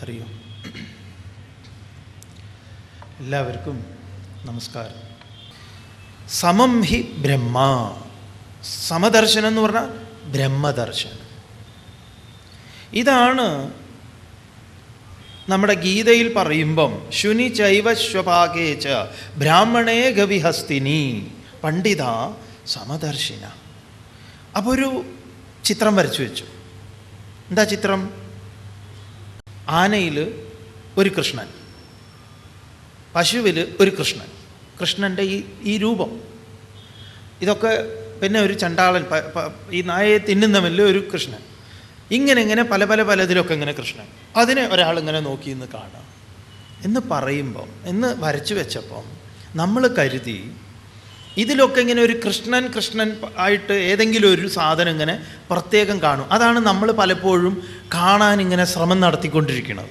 ഹരി ഓം എല്ലാവർക്കും നമസ്കാരം. സമം ഹി ബ്രഹ്മ. സമദർശനം എന്ന് പറഞ്ഞാൽ ബ്രഹ്മദർശനം. ഇതാണ് നമ്മുടെ ഗീതയിൽ പറയുമ്പം ശുനി ചൈവ സ്വഭാഗേച്ച ബ്രാഹ്മണേ ഗവിഹസ്തിനി. പണ്ഡിത സമദർശിന. അപ്പോൾ ഒരു ചിത്രം വരച്ചു വെച്ചു. എന്താ ചിത്രം? ആനയിൽ ഒരു കൃഷ്ണൻ പശുവിൽ ഒരു കൃഷ്ണൻ. കൃഷ്ണന്റെ ഈ ഈ രൂപം. ഇതൊക്കെ പിന്നെ ഒരു ചണ്ടാളൻ ഈ നായയെ തിന്നുന്നവല്ല ഒരു കൃഷ്ണൻ. ഇങ്ങനെ ഇങ്ങനെ പല പല പലതിലൊക്കെ ഇങ്ങനെ കൃഷ്ണൻ. അതിനെ ഒരാളിങ്ങനെ നോക്കി ഇന്ന് കാണാം. എന്ന് പറയുമ്പം എന്ന് വരച്ചു വെച്ചപ്പം നമ്മൾ കരുതി ഇതിലൊക്കെ ഇങ്ങനെ ഒരു കൃഷ്ണൻ കൃഷ്ണൻ ആയിട്ട് ഏതെങ്കിലും ഒരു സാധനം ഇങ്ങനെ പ്രത്യേകം കാണും. അതാണ് നമ്മൾ പലപ്പോഴും കാണാൻ ഇങ്ങനെ ശ്രമം നടത്തിക്കൊണ്ടിരിക്കുന്നത്.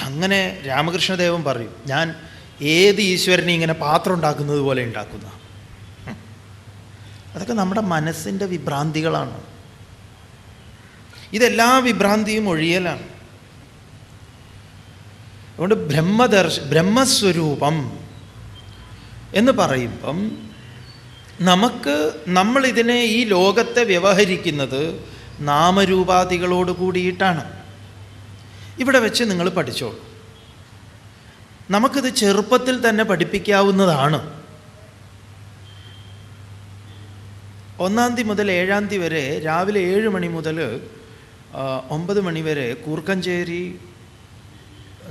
അങ്ങനെ രാമകൃഷ്ണദേവൻ പറയും ഞാൻ ഏത് ഈശ്വരനെ ഇങ്ങനെ പാത്രം ഉണ്ടാക്കുന്നത് പോലെ ഉണ്ടാക്കുന്ന? അതൊക്കെ നമ്മുടെ മനസ്സിന്റെ വിഭ്രാന്തികളാണ്. ഇതെല്ലാ വിഭ്രാന്തിയും ഒഴിയലാണ്. അതുകൊണ്ട് ബ്രഹ്മദർശ ബ്രഹ്മസ്വരൂപം എന്ന് പറയുമ്പം നമുക്ക് നമ്മളിതിനെ ഈ ലോകത്തെ വ്യവഹരിക്കുന്നത് നാമരൂപാദികളോട് കൂടിയിട്ടാണ്. ഇവിടെ വെച്ച് നിങ്ങൾ പഠിച്ചോളൂ. നമുക്കിത് ചെറുപ്പത്തിൽ തന്നെ പഠിപ്പിക്കാവുന്നതാണ്. ഒന്നാം തീയതി മുതൽ ഏഴാം തീയതി വരെ രാവിലെ ഏഴ് മണി മുതൽ ഒമ്പത് മണി വരെ കൂർക്കഞ്ചേരി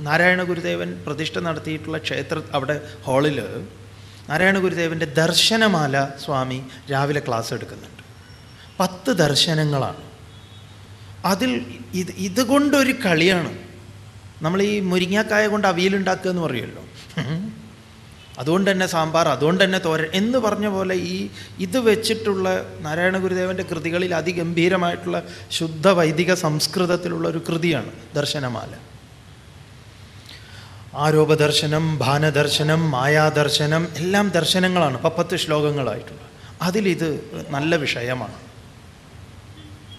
നാരായണ ഗുരുദേവൻ പ്രതിഷ്ഠ നടത്തിയിട്ടുള്ള ക്ഷേത്ര അവിടെ ഹാളിൽ നാരായണ ഗുരുദേവന്റെ ദർശനമാല സ്വാമി രാവിലെ ക്ലാസ് എടുക്കുന്നുണ്ട്. പത്ത് ദർശനങ്ങളാണ്. അതിൽ ഇത് ഇതുകൊണ്ടൊരു കളിയാണ്. നമ്മൾ ഈ മുരിങ്ങാക്കായ കൊണ്ട് അവിയലുണ്ടാക്കുക എന്ന് പറയുമല്ലോ. അതുകൊണ്ട് തന്നെ സാമ്പാർ അതുകൊണ്ട് തന്നെ തോരൻ എന്ന് പറഞ്ഞ പോലെ ഈ ഇത് വെച്ചിട്ടുള്ള നാരായണ ഗുരുദേവന്റെ കൃതികളിൽ അതിഗംഭീരമായിട്ടുള്ള ശുദ്ധ വൈദിക സംസ്കൃതത്തിലുള്ള ഒരു കൃതിയാണ് ദർശനമാല. ആരോപദർശനം ഭാനദർശനം മായാദർശനം എല്ലാം ദർശനങ്ങളാണ് പപ്പത്ത് ശ്ലോകങ്ങളായിട്ടുള്ള അതിലിത് നല്ല വിഷയമാണ്.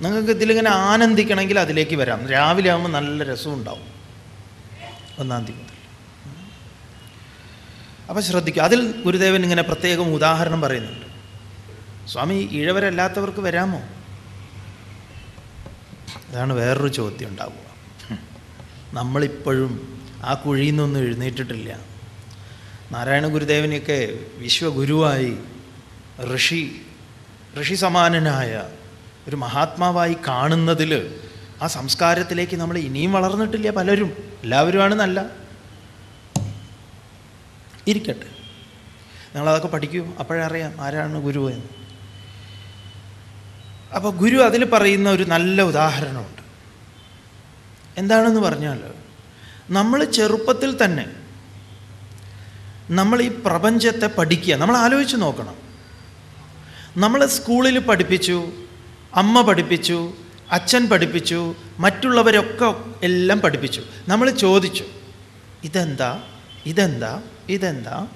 നിങ്ങൾക്ക് ഇതിലിങ്ങനെ ആനന്ദിക്കണമെങ്കിൽ അതിലേക്ക് വരാം. രാവിലെ ആകുമ്പോൾ നല്ല രസം ഉണ്ടാവും. ഒന്നാം തീയതി മുതൽ. അപ്പം ശ്രദ്ധിക്കുക. അതിൽ ഗുരുദേവൻ ഇങ്ങനെ പ്രത്യേകം ഉദാഹരണം പറയുന്നുണ്ട്. സ്വാമി ഇഴവരല്ലാത്തവർക്ക് വരാമോ? അതാണ് വേറൊരു ചോദ്യം ഉണ്ടാവുക. നമ്മളിപ്പോഴും ആ കുഴിയിൽ നിന്നൊന്നും എഴുന്നേറ്റിട്ടില്ല. നാരായണ ഗുരുദേവനെയൊക്കെ വിശ്വഗുരുവായി ഋഷി ഋഷി സമാനനായ ഒരു മഹാത്മാവായി കാണുന്നതിൽ ആ സംസ്കാരത്തിലേക്ക് നമ്മൾ ഇനിയും വളർന്നിട്ടില്ല പലരും. എല്ലാവരുമാണ് നല്ല. ഇരിക്കട്ടെ. നിങ്ങളതൊക്കെ പഠിക്കൂ. അപ്പോഴറിയാം ആരാണ് ഗുരു എന്ന്. അപ്പോൾ ഗുരു അതിൽ പറയുന്ന ഒരു നല്ല ഉദാഹരണമുണ്ട്. എന്താണെന്ന് പറഞ്ഞാൽ നമ്മൾ ചെറുപ്പത്തിൽ തന്നെ നമ്മൾ ഈ പ്രപഞ്ചത്തെ പഠിക്കുക. നമ്മൾ ആലോചിച്ച് നോക്കണം. നമ്മൾ സ്കൂളിൽ പഠിപ്പിച്ചു അമ്മ പഠിപ്പിച്ചു അച്ഛൻ പഠിപ്പിച്ചു മറ്റുള്ളവരൊക്കെ എല്ലാം പഠിപ്പിച്ചു. നമ്മൾ ചോദിച്ചു ഇതെന്താ? ഇതെന്താ? ഇതെന്താ?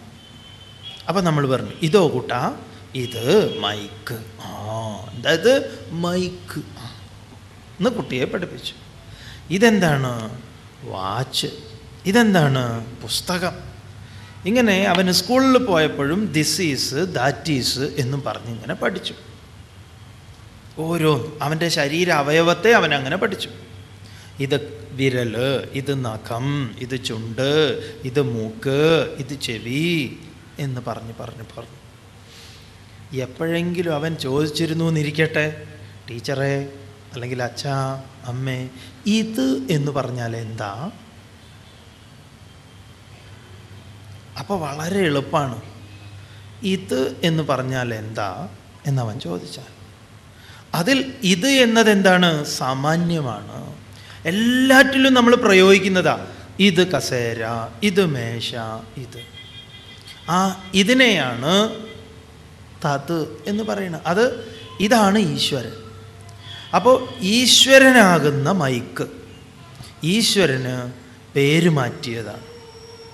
അപ്പം നമ്മൾ പറഞ്ഞു ഇതോ കൂട്ടാ ഇത് മൈക്ക്. ആ ഇത് മൈക്ക്. എന്ന് കുട്ടിയെ പഠിപ്പിച്ചു. ഇതെന്താണ്? വാച്ച്. ഇതെന്താണ്? പുസ്തകം. ഇങ്ങനെ അവന് സ്കൂളിൽ പോയപ്പോഴും ദിസ് ഈസ് ദാറ്റ് ഈസ് എന്നും പറഞ്ഞ് ഇങ്ങനെ പഠിച്ചു. ഓരോ അവന്റെ ശരീര അവയവത്തെ അവൻ അങ്ങനെ പഠിച്ചു. ഇത് വിരൽ ഇത് നഖം ഇത് ചുണ്ട് ഇത് മൂക്ക് ഇത് ചെവി എന്ന് പറഞ്ഞ് പറഞ്ഞ് പറഞ്ഞു. എപ്പോഴെങ്കിലും അവൻ ചോദിച്ചിരുന്നു എന്നിരിക്കട്ടെ? ടീച്ചറെ അല്ലെങ്കിൽ അച്ഛ അമ്മേ ഇത് എന്ന് പറഞ്ഞാൽ എന്താ? അപ്പോൾ വളരെ എളുപ്പമാണ് ഇത് എന്ന് പറഞ്ഞാൽ എന്താ? എന്നവൻ ചോദിച്ചാൽ അതിൽ ഇത് എന്നത് എന്താണ്? സാമാന്യമാണ്. എല്ലാറ്റിലും നമ്മൾ പ്രയോഗിക്കുന്നതാ ഇത് കസേര ഇത് മേശ ഇത്. ആ ഇതിനെയാണ് തത് എന്ന് പറയുന്നത്. അത് ഇതാണ് ഈശ്വരൻ. അപ്പോൾ ഈശ്വരനാകുന്ന മൈക്ക്. ഈശ്വരന് പേര് മാറ്റിയതാണ്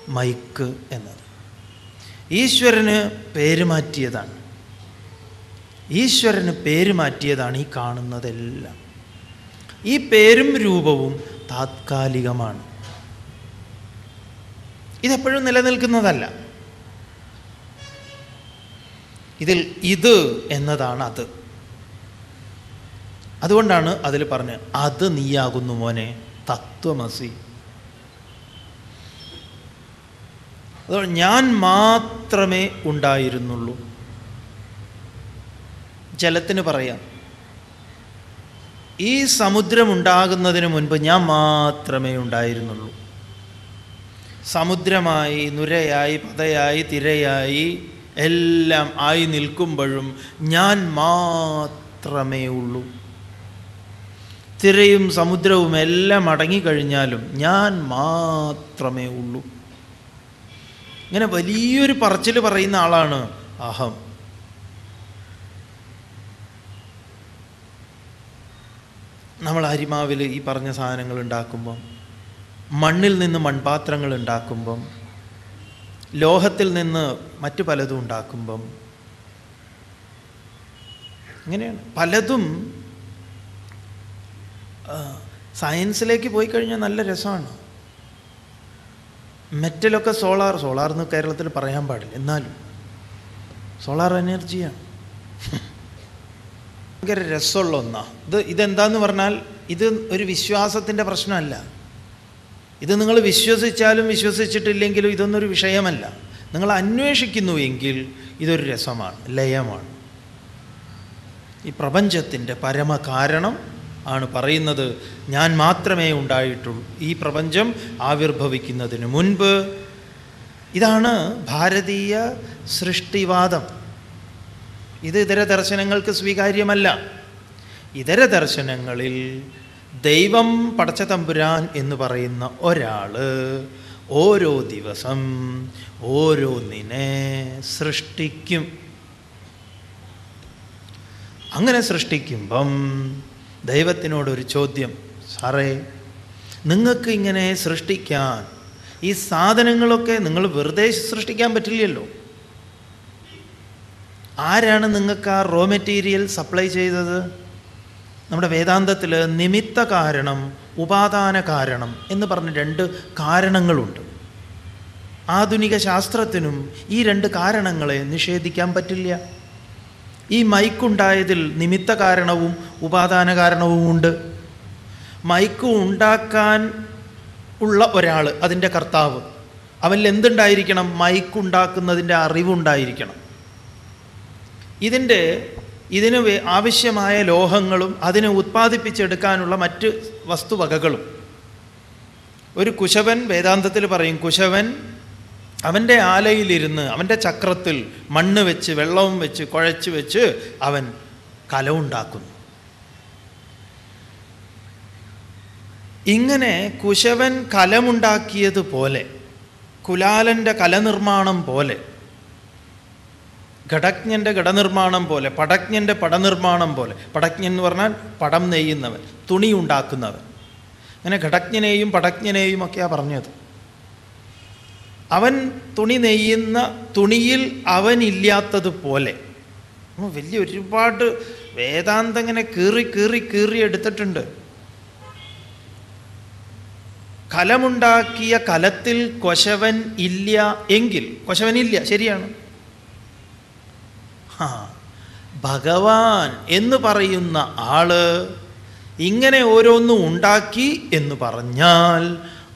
മൈക്ക് എന്നത്. ഈശ്വരന് പേര് മാറ്റിയതാണ്. ഈശ്വരന് പേര് മാറ്റിയതാണ് ഈ കാണുന്നതെല്ലാം. ഈ പേരും രൂപവും താത്കാലികമാണ്. ഇതെപ്പോഴും നിലനിൽക്കുന്നതല്ല. ഇതിൽ ഇത് എന്നതാണ് അത്. അതുകൊണ്ടാണ് അതിൽ പറഞ്ഞ് അത് നീയാകുന്നു മോനെ തത്വമസി. അതുകൊണ്ട് ഞാൻ മാത്രമേ ഉണ്ടായിരുന്നുള്ളൂ. ജലത്തിന് പറയാം ഈ സമുദ്രം ഉണ്ടാകുന്നതിന് മുൻപ് ഞാൻ മാത്രമേ ഉണ്ടായിരുന്നുള്ളൂ. സമുദ്രമായി നുരയായി പതയായി തിരയായി എല്ലാം ആയി നിൽക്കുമ്പോഴും ഞാൻ മാത്രമേ ഉള്ളൂ. തിരയും സമുദ്രവും എല്ലാം അടങ്ങിക്കഴിഞ്ഞാലും ഞാൻ മാത്രമേ ഉള്ളൂ. ഇങ്ങനെ വലിയൊരു പറച്ചിൽ പറയുന്ന ആളാണ് അഹം. നമ്മൾ അരിമാവിൽ ഈ പറഞ്ഞ സാധനങ്ങൾ ഉണ്ടാക്കുമ്പം മണ്ണിൽ നിന്ന് മൺപാത്രങ്ങൾ ഉണ്ടാക്കുമ്പം ലോഹത്തിൽ നിന്ന് മറ്റു പലതും ഉണ്ടാക്കുമ്പം ഇങ്ങനെയാണ്. പലതും സയൻസിലേക്ക് പോയി കഴിഞ്ഞാൽ നല്ല രസമാണ്. മെറ്റലൊക്കെ സോളാർ സോളാർ എന്ന് കേരളത്തിൽ പറയാൻ പാടില്ല എന്നാലും. സോളാർ എനർജിയാണ്. ഭയങ്കര രസമുള്ള ഒന്നാ. ഇത് ഇതെന്താന്ന് പറഞ്ഞാൽ ഇത് ഒരു വിശ്വാസത്തിന്റെ പ്രശ്നമല്ല. ഇത് നിങ്ങൾ വിശ്വസിച്ചാലും വിശ്വസിച്ചിട്ടില്ലെങ്കിലും ഇതൊന്നൊരു വിഷയമല്ല. നിങ്ങൾ അന്വേഷിക്കുന്നു എങ്കിൽ ഇതൊരു രസമാണ് ലയമാണ്. ഈ പ്രപഞ്ചത്തിന്റെ പരമകാരണം ആണ് പറയുന്നത് ഞാൻ മാത്രമേ ഉണ്ടായിട്ടുള്ളൂ ഈ പ്രപഞ്ചം ആവിർഭവിക്കുന്നതിന് മുൻപ്. ഇതാണ് ഭാരതീയ സൃഷ്ടിവാദം. ഇത് ഇതര ദർശനങ്ങൾക്ക് സ്വീകാര്യമല്ല. ഇതര ദർശനങ്ങളിൽ ദൈവം പടച്ച തമ്പുരാൻ എന്ന് പറയുന്ന ഒരാൾ ഓരോ ദിവസം ഓരോന്നിനെ സൃഷ്ടിക്കും. അങ്ങനെ സൃഷ്ടിക്കുമ്പം ദൈവത്തിനോടൊരു ചോദ്യം സാറേ നിങ്ങൾക്ക് ഇങ്ങനെ സൃഷ്ടിക്കാൻ ഈ സാധനങ്ങളൊക്കെ നിങ്ങൾ വെറുതെ സൃഷ്ടിക്കാൻ പറ്റില്ലല്ലോ? ആരാണ് നിങ്ങൾക്ക് ആ റോ മെറ്റീരിയൽ സപ്ലൈ ചെയ്തത്? നമ്മുടെ വേദാന്തത്തിൽ നിമിത്ത കാരണം ഉപാദാന കാരണം എന്ന് പറഞ്ഞ രണ്ട് കാരണങ്ങളുണ്ട്. ആധുനിക ശാസ്ത്രത്തിനും ഈ രണ്ട് കാരണങ്ങളെ നിഷേധിക്കാൻ പറ്റില്ല. ഈ മൈക്കുണ്ടായതിൽ നിമിത്ത കാരണവും ഉപാദാന കാരണവും ഉണ്ട്. മൈക്ക് ഉണ്ടാക്കാൻ ഉള്ള ഒരാൾ അതിന്റെ കർത്താവ്. അവനിൽ എന്തുണ്ടായിരിക്കണം? മൈക്കുണ്ടാക്കുന്നതിന്റെ അറിവുണ്ടായിരിക്കണം. ഇതിന്റെ ഇതിന് ആവശ്യമായ ലോഹങ്ങളും അതിനെ ഉത്പാദിപ്പിച്ചെടുക്കാനുള്ള മറ്റ് വസ്തുവകകളും. ഒരു കുശവൻ വേദാന്തത്തിൽ പറയും കുശവൻ അവന്റെ ആലയിലിരുന്ന് അവന്റെ ചക്രത്തിൽ മണ്ണ് വെച്ച് വെള്ളവും വെച്ച് കുഴച്ച് വെച്ച് അവൻ കലമുണ്ടാക്കുന്നു ഇങ്ങനെ കുശവൻ കലമുണ്ടാക്കിയതുപോലെ കുലാലന്റെ കലനിർമ്മാണം പോലെ ഘടജ്ഞന്റെ ഘടനിർമ്മാണം പോലെ പടജ്ഞന്റെ പടനിർമ്മാണം പോലെ പടജ്ഞൻ എന്ന് പറഞ്ഞാൽ പടം നെയ്യുന്നവൻ തുണി ഉണ്ടാക്കുന്നവൻ. അങ്ങനെ ഘടജ്ഞനെയും പടജ്ഞനെയും ഒക്കെയാണ് പറഞ്ഞത്. അവൻ തുണി നെയ്യുന്ന തുണിയിൽ അവനില്ലാത്തതുപോലെ വലിയ ഒരുപാട് വേദാന്തം ഇങ്ങനെ കീറി കീറി കീറി എടുത്തിട്ടുണ്ട്. കലമുണ്ടാക്കിയ കലത്തിൽ കൊശവൻ ഇല്ല എങ്കിൽ കൊശവനില്ല ശരിയാണ്. ആ ഭഗവാൻ എന്ന് പറയുന്ന ആൾ ഇങ്ങനെ ഓരോന്നും ഉണ്ടാക്കി എന്ന് പറഞ്ഞാൽ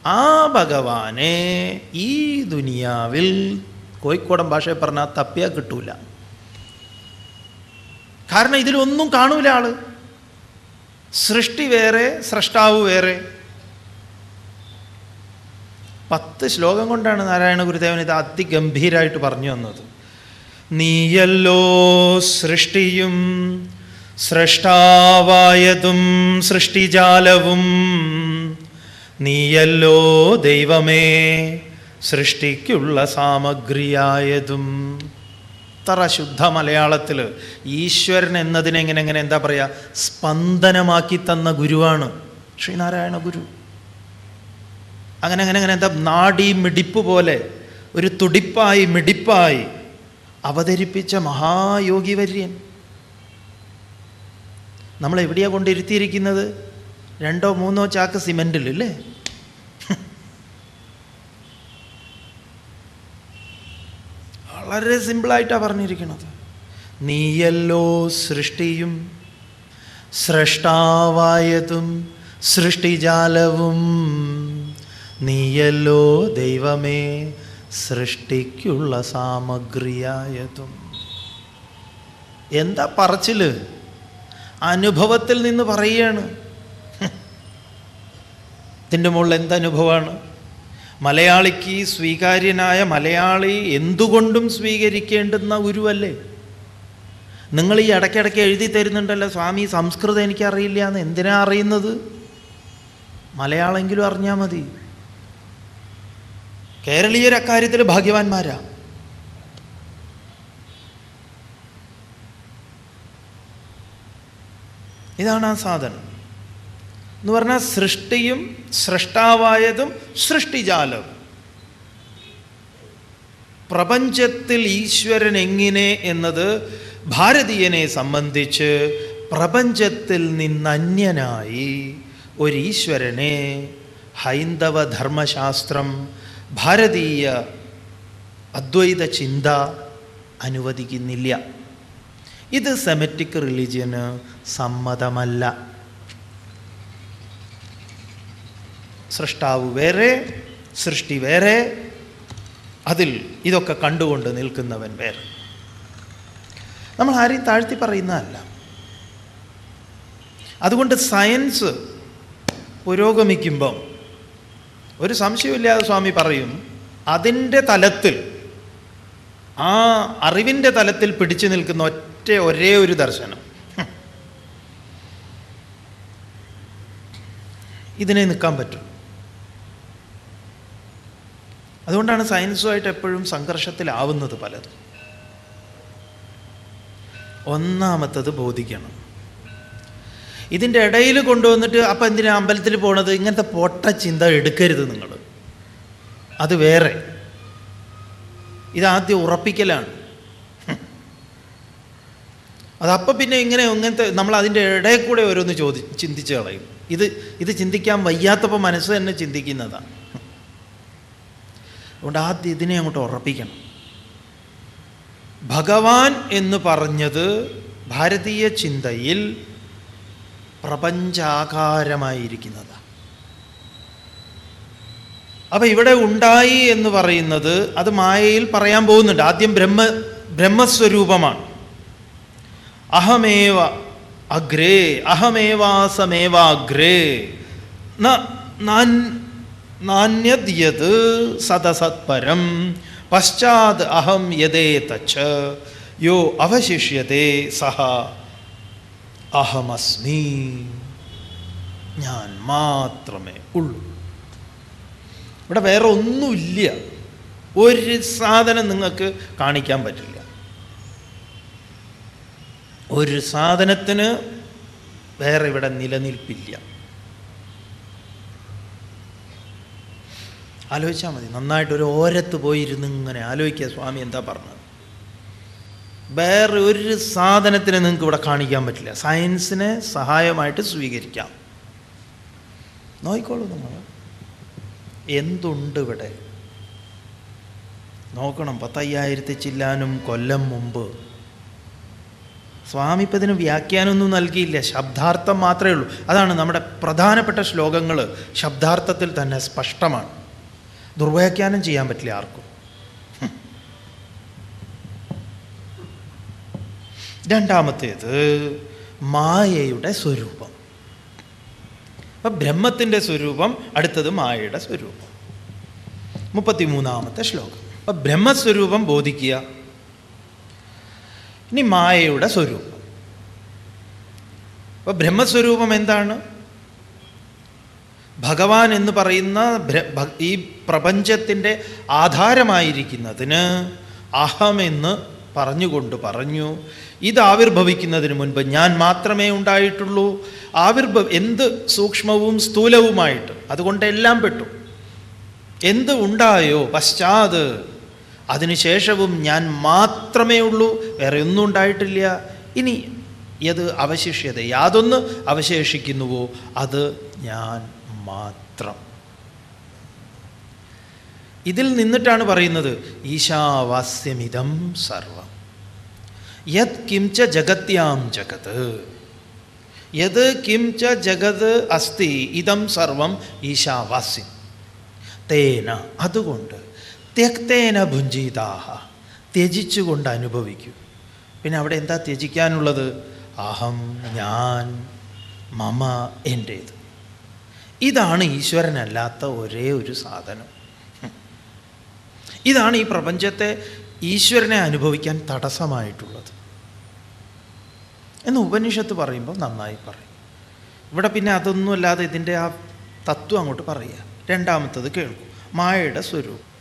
ആ ഭഗവാനെ ഈ ദുനിയാവിൽ കോഴിക്കോടൻ ഭാഷയെ പറഞ്ഞാൽ തപ്പിയാൽ കിട്ടൂല. കാരണം ഇതിലൊന്നും കാണൂല ആൾ. സൃഷ്ടി വേറെ സ്രഷ്ടാവ് വേറെ. പത്ത് ശ്ലോകം കൊണ്ടാണ് നാരായണ ഗുരുദേവൻ ഇത് അതിഗംഭീരായിട്ട് പറഞ്ഞു വന്നത് നീയല്ലോ സൃഷ്ടിയും സൃഷ്ടാവായതും സൃഷ്ടിജാലവും നീയല്ലോ ദൈവമേ സൃഷ്ടിക്കുള്ള സാമഗ്രിയായതും. ഇത്ര ശുദ്ധ മലയാളത്തിൽ ഈശ്വരൻ എന്നതിനെ എങ്ങനെ എങ്ങനെ എന്താ പറയുക സ്പന്ദനമാക്കി തന്ന ഗുരുവാണ് ശ്രീനാരായണ ഗുരു. അങ്ങനെ അങ്ങനെ അങ്ങനെ എന്താ നാടി മിടിപ്പ് പോലെ ഒരു തുടിപ്പായി മിടിപ്പായി അവതരിപ്പിച്ച മഹായോഗി വര്യൻ. നമ്മൾ എവിടെയാണ് കൊണ്ടിരുത്തിയിരിക്കുന്നത്? രണ്ടോ മൂന്നോ ചാക്ക് സിമെന്റിൽ അല്ലേ വളരെ സിമ്പിളായിട്ടാണ് പറഞ്ഞിരിക്കുന്നത് നീയല്ലോ സൃഷ്ടിയും സൃഷ്ടാവായതും സൃഷ്ടിജാലവും. നീയല്ലോ ദൈവമേ സൃഷ്ടിക്കുള്ള സാമഗ്രിയായതും. എന്താ പറച്ചിൽ? അനുഭവത്തിൽ നിന്ന് പറയുകയാണ്. ഇതിന്റെ മുകളിൽ എന്തനുഭവമാണ് മലയാളിക്ക് സ്വീകാര്യനായ മലയാളി എന്തുകൊണ്ടും സ്വീകരിക്കേണ്ടുന്ന ഗുരുവല്ലേ? നിങ്ങൾ ഈ ഇടയ്ക്കിടയ്ക്ക് എഴുതി തരുന്നുണ്ടല്ലോ സ്വാമി സംസ്കൃതം എനിക്കറിയില്ല എന്ന്. എന്തിനാ അറിയുന്നത്? മലയാളമെങ്കിലും അറിഞ്ഞാൽ മതി. കേരളീയർ അക്കാര്യത്തിൽ ഭാഗ്യവാന്മാരാ. ഇതാണ് ആ സാധനം. എന്ന് പറഞ്ഞാൽ സൃഷ്ടിയും സൃഷ്ടാവായതും സൃഷ്ടിജാലവും. പ്രപഞ്ചത്തിൽ ഈശ്വരൻ എങ്ങനെ എന്നത് ഭാരതീയനെ സംബന്ധിച്ച് പ്രപഞ്ചത്തിൽ നിന്നന്യനായി ഒരീശ്വരനെ. ഹൈന്ദവ ധർമ്മശാസ്ത്രം ഭാരതീയ അദ്വൈത ചിന്ത അനുവദിക്കുന്നില്ല. ഇത് സെമറ്റിക് റിലിജിയന് സമ്മതമല്ല. സൃഷ്ടാവ് വേറെ സൃഷ്ടി വേറെ. അതിൽ ഇതൊക്കെ കണ്ടുകൊണ്ട് നിൽക്കുന്നവൻ വേറെ. നമ്മൾ ആരെയും താഴ്ത്തി പറയുന്നതല്ല. അതുകൊണ്ട് സയൻസ് പുരോഗമിക്കുമ്പം ഒരു സംശയമില്ലാതെ സ്വാമി പറയും അതിന്റെ തലത്തിൽ ആ അറിവിന്റെ തലത്തിൽ പിടിച്ചു നിൽക്കുന്ന ഒറ്റ ഒരേ ഒരു ദർശനം. ഇതിനെ നിൽക്കാൻ പറ്റും. അതുകൊണ്ടാണ് സയൻസുമായിട്ട് എപ്പോഴും സംഘർഷത്തിലാവുന്നത് പലതും. ഒന്നാമത്തത് ബോധിക്കണം. ഇതിന്റെ ഇടയിൽ കൊണ്ടുവന്നിട്ട് അപ്പം എന്തിനാ അമ്പലത്തിൽ പോണത്? ഇങ്ങനത്തെ പൊട്ട ചിന്ത എടുക്കരുത് നിങ്ങൾ അത് വേറെ. ഇതാദ്യം ഉറപ്പിക്കലാണ്. അതപ്പം പിന്നെ ഇങ്ങനെ ഇങ്ങനത്തെ നമ്മൾ അതിന്റെ ഇടയിൽ കൂടെ ഓരോന്ന് ചോദി ചിന്തിച്ച് കളയും. ഇത് ഇത് ചിന്തിക്കാൻ വയ്യാത്തപ്പോൾ മനസ്സ് തന്നെ ചിന്തിക്കുന്നതാണ്. അതുകൊണ്ട് ആദ്യം ഇതിനെ അങ്ങോട്ട് ഉറപ്പിക്കണം. ഭഗവാൻ എന്ന് പറഞ്ഞത് ഭാരതീയ ചിന്തയിൽ പ്രപഞ്ചാകാരമായിരിക്കുന്നതാണ് അപ്പം ഇവിടെ ഉണ്ടായി എന്ന് പറയുന്നത് അത് മായയിൽ പറയാൻ പോകുന്നുണ്ട്. ആദ്യം ബ്രഹ്മ ബ്രഹ്മസ്വരൂപമാണ്. അഹമേവ അഗ്രേ അഹമേവാസമേവാഗ്രേ. നാന്യത് യത് സദസത്പരം. പശ്ചാത് അഹം യദേ തച്ച്. യോ അവശിഷ്യത്തെ സഹ. അഹമസ്മി. ഞാൻ മാത്രമേ ഉള്ളൂ. ഇവിടെ വേറെ ഒന്നുമില്ല. ഒരു സാധനം നിങ്ങൾക്ക് കാണിക്കാൻ പറ്റില്ല. ഒരു സാധനത്തിന് വേറെ ഇവിടെ നിലനിൽപ്പില്ല. ആലോചിച്ചാൽ മതി. നന്നായിട്ട് ഒരു ഓരത്ത് പോയിരുന്ന് ഇങ്ങനെ ആലോചിക്കുക സ്വാമി എന്താ പറഞ്ഞത്? വേറെ ഒരു സാധനത്തിനെ നിങ്ങൾക്ക് ഇവിടെ കാണിക്കാൻ പറ്റില്ല. സയൻസിനെ സഹായമായിട്ട് സ്വീകരിക്കാം. നോക്കിക്കോളൂ നമ്മൾ എന്തുണ്ട് ഇവിടെ നോക്കണം. പത്തയ്യായിരത്തി ചില്ലാനും കൊല്ലം മുമ്പ്. സ്വാമി ഇപ്പം ഇതിന് വ്യാഖ്യാനമൊന്നും നൽകിയില്ല. ശബ്ദാർത്ഥം മാത്രമേ ഉള്ളൂ. അതാണ് നമ്മുടെ പ്രധാനപ്പെട്ട ശ്ലോകങ്ങൾ ശബ്ദാർത്ഥത്തിൽ തന്നെ സ്പഷ്ടമാണ്. ദുർവ്യാഖ്യാനം ചെയ്യാൻ പറ്റില്ല ആർക്കും. രണ്ടാമത്തേത് മായയുടെ സ്വരൂപം. അപ്പം ബ്രഹ്മത്തിന്റെ സ്വരൂപം അടുത്തത് മായയുടെ സ്വരൂപം. മുപ്പത്തിമൂന്നാമത്തെ ശ്ലോകം. അപ്പം ബ്രഹ്മസ്വരൂപം ബോധിക്കുക. ഇനി മായയുടെ സ്വരൂപം. അപ്പോൾ ബ്രഹ്മസ്വരൂപം എന്താണ്? ഭഗവാൻ എന്ന് പറയുന്ന ഈ പ്രപഞ്ചത്തിന്റെ ആധാരമായിരിക്കുന്നതിന് അഹമെന്ന് പറഞ്ഞുകൊണ്ട് പറഞ്ഞു. ഇത് ആവിർഭവിക്കുന്നതിന് മുൻപ് ഞാൻ മാത്രമേ ഉണ്ടായിട്ടുള്ളൂ. ആവിർഭവ എന്ത് സൂക്ഷ്മവും സ്ഥൂലവുമായിട്ട് അതുകൊണ്ട് എല്ലാം പെട്ടു. എന്ത് ഉണ്ടായോ പശ്ചാത്. അതിനുശേഷവും ഞാൻ മാത്രമേ ഉള്ളൂ. വേറെ ഒന്നും ഉണ്ടായിട്ടില്ല. ഇനി അത് അവശിഷ്യത യാതൊന്ന് അവശേഷിക്കുന്നുവോ? അത് ഞാൻ മാത്രം. ഇതിൽ നിന്നിട്ടാണ് പറയുന്നത് ഈശാവാസ്യമിതം സർവം. യത് കിംച ജഗത്യാം ജഗത്. യത് കിംച ജഗത് അസ്തി ഇതം സർവം ഈശാവാസ്യം. തേന അതുകൊണ്ട്. തെക്തേന ഭുഞ്ചിതാഹ ത്യജിച്ചുകൊണ്ട് അനുഭവിക്കൂ. പിന്നെ അവിടെ എന്താ ത്യജിക്കാനുള്ളത്? അഹം ഞാൻ മമ എന്റേത് ഇതാണ് ഈശ്വരനല്ലാത്ത ഒരേ ഒരു സാധനം. ഇതാണ് ഈ പ്രപഞ്ചത്തെ ഈശ്വരനെ അനുഭവിക്കാൻ തടസ്സമായിട്ടുള്ളത്. എന്ന് ഉപനിഷത്ത് പറയുമ്പോൾ നന്നായി പറയും. ഇവിടെ പിന്നെ അതൊന്നുമല്ലാതെ ഇതിന്റെ ആ തത്വം അങ്ങോട്ട് പറയുക. രണ്ടാമത്തത് കേൾക്കും. മായയുടെ സ്വരൂപം.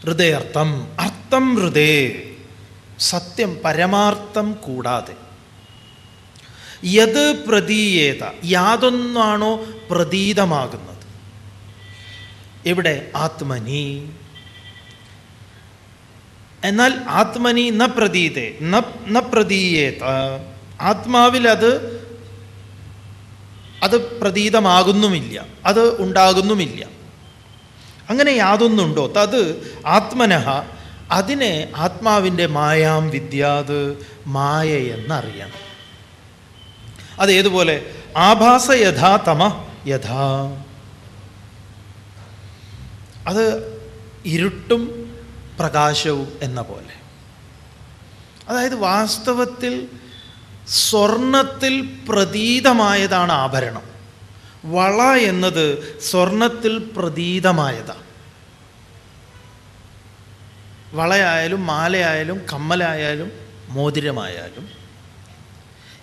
ഹൃദയർത്ഥം അർത്ഥം ഹൃദയ. സത്യം പരമാർത്ഥം കൂടാതെ. യത് പ്രതീയേത യാതൊന്നാണോ പ്രതീതമാകുന്നത്? എവിടെ? ആത്മനി. എന്നാൽ ആത്മനി ന പ്രതീതേ ന പ്രതീയേത. ആത്മാവിൽ അത് അത് പ്രതീതമാകുന്നുമില്ല അത് ഉണ്ടാകുന്നുമില്ല. അങ്ങനെ യാതൊന്നുണ്ടോ? തത് ആത്മനഹ അതിനെ ആത്മാവിന്റെ മായാം വിദ്യാത് മായ എന്നറിയണം അത് ഏതുപോലെ? ആഭാസ യഥാ തമ യഥാ. അത് ഇരുട്ടും പ്രകാശവും എന്ന പോലെ. അതായത് വാസ്തവത്തിൽ സ്വർണത്തിൽ പ്രതീതമായതാണ് ആഭരണം. വള എന്നത് സ്വർണത്തിൽ പ്രതീതമായതാണ് വളയായാലും മാലയായാലും കമ്മലായാലും മോതിരമായാലും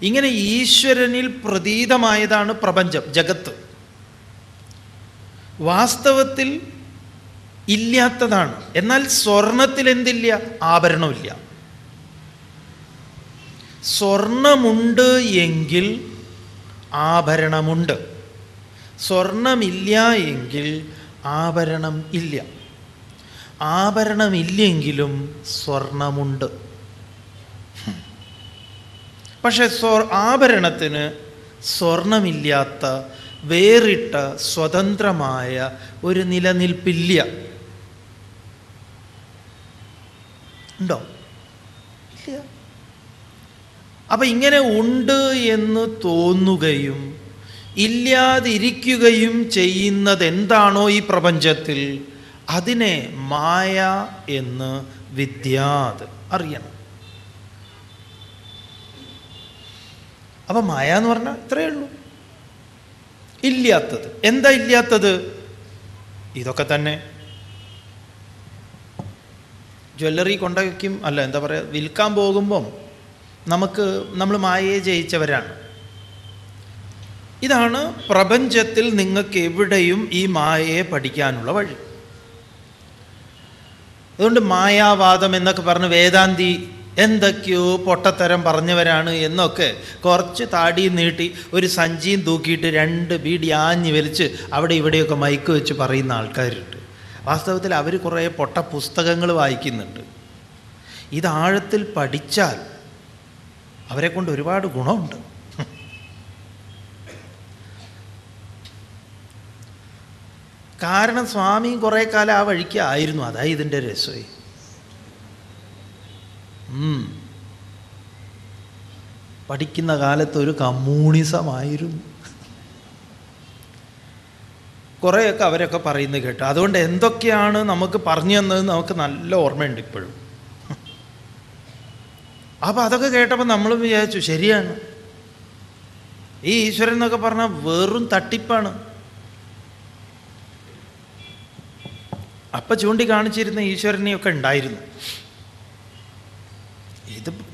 ഇങ്ങനെ ഈശ്വരനിൽ പ്രതീതമായതാണ് പ്രപഞ്ചം ജഗത്ത്. വാസ്തവത്തിൽ ഇല്ലാത്തതാണ്. എന്നാൽ സ്വർണത്തിൽ എന്തില്ല? ആഭരണമില്ല സ്വർണമുണ്ട് എങ്കിൽ ആഭരണമുണ്ട്. സ്വർണമില്ല എങ്കിൽ ആഭരണം ഇല്ല. ആഭരണമില്ലെങ്കിലും സ്വർണമുണ്ട്. പക്ഷെ സ്വർ ആഭരണത്തിന് സ്വർണമില്ലാത്ത വേറിട്ട സ്വതന്ത്രമായ ഒരു നിലനിൽപ്പില്ല. ഉണ്ടോ? ഇല്ല. അപ്പം ഇങ്ങനെ ഉണ്ട് എന്ന് തോന്നുകയും ഇല്ലാതിരിക്കുകയും ചെയ്യുന്നത് എന്താണോ ഈ പ്രപഞ്ചത്തിൽ? അതിനെ മായ എന്ന് വിദ്യാത് അറിയണം. അപ്പം മായ എന്ന് പറഞ്ഞാൽ ഇത്രയേ ഉള്ളൂ. ഇല്ലാത്തത്. എന്താ ഇല്ലാത്തത്? ഇതൊക്കെ തന്നെ. ജ്വല്ലറി കൊണ്ടുവയ്ക്കും അല്ല എന്താ പറയുക വിൽക്കാൻ പോകുമ്പം നമുക്ക് നമ്മൾ മായയെ ജയിച്ചവരാണ്. ഇതാണ് പ്രപഞ്ചത്തിൽ നിങ്ങൾക്ക് എവിടെയും ഈ മായയെ പഠിക്കാനുള്ള വഴി. അതുകൊണ്ട് മായാവാദം എന്നൊക്കെ പറഞ്ഞ് വേദാന്തി എന്തൊക്കെയോ പൊട്ടത്തരം പറഞ്ഞവരാണ് എന്നൊക്കെ കുറച്ച് താടി നീട്ടി ഒരു സഞ്ചിയും തൂക്കിയിട്ട് രണ്ട് ബീഡി ആഞ്ഞു വലിച്ച് അവിടെ ഇവിടെയൊക്കെ മയക്ക് വെച്ച് പറയുന്ന ആൾക്കാരുണ്ട്. വാസ്തവത്തിൽ അവർ കുറേ പൊട്ട പുസ്തകങ്ങൾ വായിക്കുന്നുണ്ട്. ഇത് ആഴത്തിൽ പഠിച്ചാൽ അവരെ കൊണ്ട് ഒരുപാട് ഗുണമുണ്ട്. കാരണം സ്വാമിയും കുറേ കാലം ആ വഴിക്ക് ആയിരുന്നു. അതാ ഇതിന്റെ രസമേ. പഠിക്കുന്ന കാലത്ത് ഒരു കമ്മ്യൂണിസമായിരുന്നു. കുറേയൊക്കെ അവരൊക്കെ പറയുന്നത് കേട്ടു. അതുകൊണ്ട് എന്തൊക്കെയാണ് നമുക്ക് പറഞ്ഞു തന്നത് നമുക്ക് നല്ല ഓർമ്മയുണ്ട് ഇപ്പോഴും. അപ്പം അതൊക്കെ കേട്ടപ്പോൾ നമ്മൾ വിചാരിച്ചു ശരിയാണ്. ഈ ഈശ്വരൻ എന്നൊക്കെ പറഞ്ഞാൽ വെറും തട്ടിപ്പാണ്. അപ്പം ചൂണ്ടിക്കാണിച്ചിരുന്ന ഈശ്വരനെയൊക്കെ ഉണ്ടായിരുന്നു.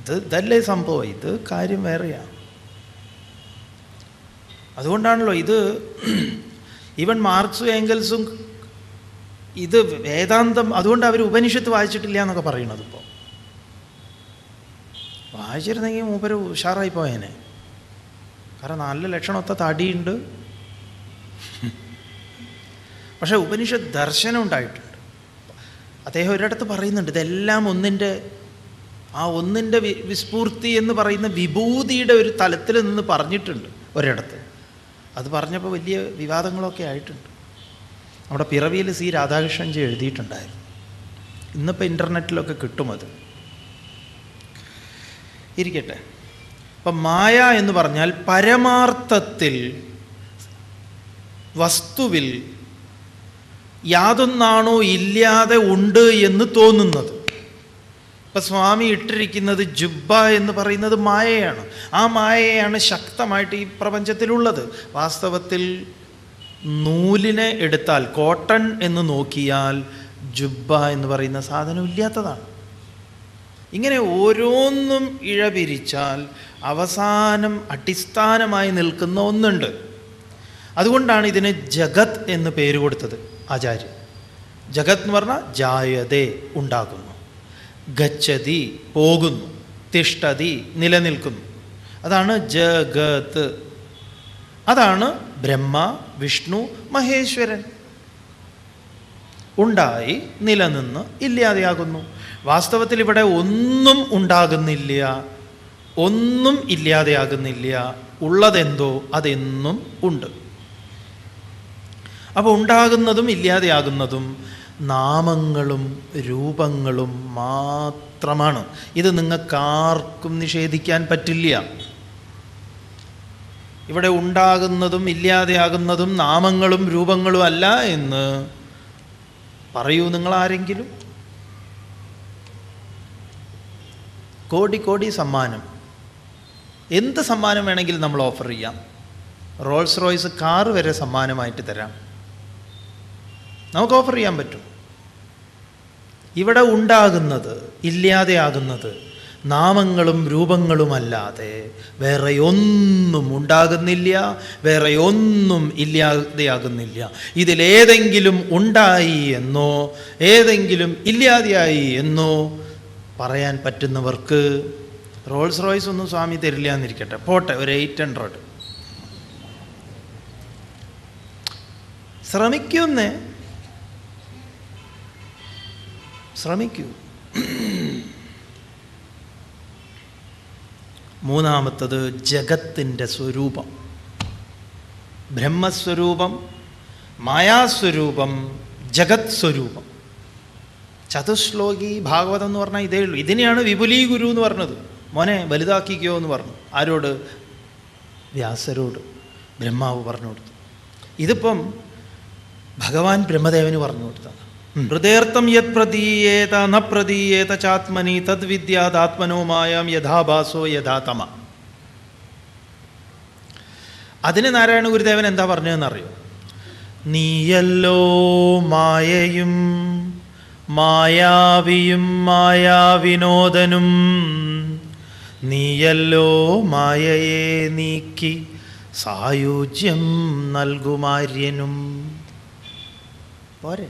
ഇത് ഇത് ഇതല്ലേ സംഭവം? ഇത് കാര്യം വേറെയാണ് അതുകൊണ്ടാണല്ലോ ഇത് ഈവൻ മാർക്സും ഏങ്കൽസും ഇത് വേദാന്തം അതുകൊണ്ട് അവർ ഉപനിഷത്ത് വായിച്ചിട്ടില്ല എന്നൊക്കെ പറയണത് ഇപ്പോൾ വായിച്ചിരുന്നെങ്കിൽ മൂപ്പര് ഉഷാറായി പോയേനെ. കാരണം നല്ല ലക്ഷണമൊത്ത തടിയുണ്ട്. പക്ഷേ ഉപനിഷത്ത് ദർശനം ഉണ്ടായിട്ടുണ്ട്. അദ്ദേഹം ഒരിടത്ത് പറയുന്നുണ്ട് ഇതെല്ലാം ഒന്നിന്റെ ആ ഒന്നിന്റെ വിസ്ഫൂർത്തി എന്ന് പറയുന്ന വിഭൂതിയുടെ ഒരു തലത്തിൽ നിന്ന് പറഞ്ഞിട്ടുണ്ട് ഒരിടത്ത്. അത് പറഞ്ഞപ്പോൾ വലിയ വിവാദങ്ങളൊക്കെ ആയിട്ടുണ്ട്. നമ്മുടെ പിറവിയിൽ സി രാധാകൃഷ്ണൻജി എഴുതിയിട്ടുണ്ടായിരുന്നു. ഇന്നിപ്പോൾ ഇന്റർനെറ്റിലൊക്കെ കിട്ടും അത്. ഇരിക്കട്ടെ. അപ്പം മായ എന്ന് പറഞ്ഞാൽ പരമാർത്ഥത്തിൽ വസ്തുവിൽ യാതൊന്നാണോ ഇല്ലാതെ ഉണ്ട് എന്ന് തോന്നുന്നത്. ഇപ്പം സ്വാമി ഇട്ടിരിക്കുന്നത് ജുബ്ബ എന്ന് പറയുന്നത് മായയാണ്. ആ മായയാണ് ശക്തമായിട്ട് ഈ പ്രപഞ്ചത്തിലുള്ളത്. വാസ്തവത്തിൽ നൂലിനെ എടുത്താൽ കോട്ടൺ എന്ന് നോക്കിയാൽ ജുബ്ബ എന്ന് പറയുന്ന സാധനം ഇല്ലാത്തതാണ്. ഇങ്ങനെ ഓരോന്നും ഇഴപിരിച്ചാൽ അവസാനം അടിസ്ഥാനമായി നിൽക്കുന്ന ഒന്നുണ്ട്. അതുകൊണ്ടാണ് ഇതിന് ജഗത് എന്ന് പേര് കൊടുത്തത് ആചാര്യൻ ജഗത് എന്ന് പറഞ്ഞാൽ ജായതേ ഉണ്ടാകുന്നു. ഗച്ഛതി പോകുന്നു തിഷ്ടതി നിലനിൽക്കുന്നു. അതാണ് ജഗത്ത് അതാണ് ബ്രഹ്മ വിഷ്ണു മഹേശ്വരൻ. ഉണ്ടായി നിലനിന്ന് ഇല്ലാതെയാകുന്നു. വാസ്തവത്തിൽ ഇവിടെ ഒന്നും ഉണ്ടാകുന്നില്ല. ഒന്നും ഇല്ലാതെയാകുന്നില്ല. ഉള്ളതെന്തോ അതെന്നും ഉണ്ട്. അപ്പോൾ ഉണ്ടാകുന്നതും ഇല്ലാതെയാകുന്നതും നാമങ്ങളും രൂപങ്ങളും മാത്രമാണ്. ഇത് നിങ്ങൾക്കാർക്കും നിഷേധിക്കാൻ പറ്റില്ല. ഇവിടെ ഉണ്ടാകുന്നതും ഇല്ലാതെയാകുന്നതും നാമങ്ങളും രൂപങ്ങളും അല്ല എന്ന് പറയൂ നിങ്ങൾ ആരെങ്കിലും കോടി കോടി സമ്മാനം. എന്ത് സമ്മാനം വേണമെങ്കിലും നമ്മൾ ഓഫർ ചെയ്യാം. റോൾസ് റോയ്സ് കാറ് വരെ സമ്മാനമായിട്ട് തരാം. നമുക്ക് ഓഫർ ചെയ്യാൻ പറ്റും. ഇവിടെ ഉണ്ടാകുന്നത് ഇല്ലാതെയാകുന്നത് നാമങ്ങളും രൂപങ്ങളുമല്ലാതെ വേറെ ഒന്നും ഉണ്ടാകുന്നില്ല വേറെ ഒന്നും ഇല്ലാതെയാകുന്നില്ല ഇതിലേതെങ്കിലും ഉണ്ടായി എന്നോ ഏതെങ്കിലും ഇല്ലാതെയായി എന്നോ പറയാൻ പറ്റുന്നവർക്ക് റോൾസ് റോയ്സ് ഒന്നും സ്വാമി തരില്ല എന്നിരിക്കട്ടെ. പോട്ടെ ഒരു എയ്റ്റ് ഹൺഡ്രഡ്. ശ്രമിക്കുന്നേ ശ്രമിക്കൂ. മൂന്നാമത്തത് ജഗത്തിന്റെ സ്വരൂപം. ബ്രഹ്മസ്വരൂപം മായാസ്വരൂപം ജഗത് സ്വരൂപം ചതുശ്ലോകി ഭാഗവതം എന്ന് പറഞ്ഞാൽ ഇതേ ഉള്ളൂ. ഇതിനെയാണ് വിപുലീ ഗുരു എന്ന് പറഞ്ഞത്. മോനെ വലുതാക്കിക്കോ എന്ന് പറഞ്ഞു. ആരോട്? വ്യാസരോട്. ബ്രഹ്മാവ് പറഞ്ഞു കൊടുത്തു. ഇതിപ്പം ഭഗവാൻ ബ്രഹ്മദേവന് പറഞ്ഞു കൊടുത്തതാണ് ഹൃദയർത്ഥം യത് പ്രതീയേത ന പ്രതീയേത ചാത്മനി തദ്വിദ്യാദാത്മനോ മായാം യഥാഭാസോ യഥാതമ അതിന് നാരായണ ഗുരുദേവൻ എന്താ പറഞ്ഞതെന്നറിയോ? നീയല്ലോ മായയും മായാവിയും മായാവിനോദനും നീയല്ലോ മായയെ നീക്കി സായുജ്യം നൽകുമാര്യനും. പോരെ.